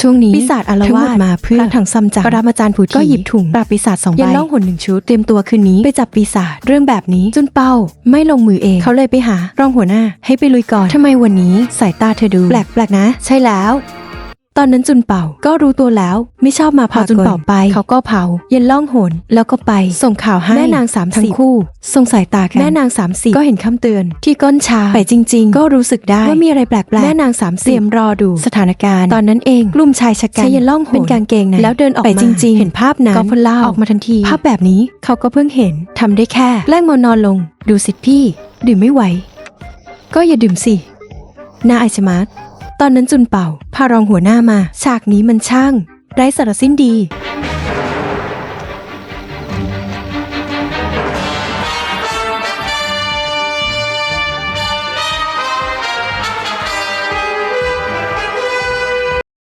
ช่วงนี้ปีศาจอารทั้งหวามดสมาเพื่อพระถังซัมจั๋งปรมาจารย์ผูก็หยิบถุงปราบปีศาจสองใบยันล่องหนหนึ่งชุดเตรียมตัวคืนนี้ไปจับปีศาจเรื่องแบบนี้จุนเป้าไม่ลงมือเอง เขาเลยไปหารองหัวหน้า ให้ไปลุยก่อนทำไมวันนี้สายตาเธอดู แปลกๆนะ ใช่แล้ว ตอนนั้นจุนเป่าก็รู้ตัวแล้วไม่ชอบมาพาพาจุจุนนเป่าเป่าไปไป เขาก็เผา เย็นล่องหนแล้วก็ไปส่งข่าวให้แม่นางสามทั้สิงบคู่ส่งสายตากันแม่นางสามสิบก็เห็นคำเตือน ที่ก้นชาไปจริง ๆ ก็รู้สึกได้ว่ามีอะไรแปลกๆแม่นางสามเตรียมรอดูสถานการณ์ ตอนนั้นเองกลุ่มชายชะกันใช้เย็นล่องหนเป็นกางเกงในแล้วเดินออกไปมาจริง ๆ เห็นภาพนั้นก็พนเล่าออกมาทันที ภาพแบบนี้เขาก็เพิ่งเห็นทำได้แค่แกล้งมานอนลง ดูสิพี่ ดื่มไม่ไหว ก็อย่าดื่มสิน่าไอายชะมัด ตอนนั้นจุนเป่าพารองหัวหน้ามา ฉากนี้มันช่าง ไร้สาระสิ้นดี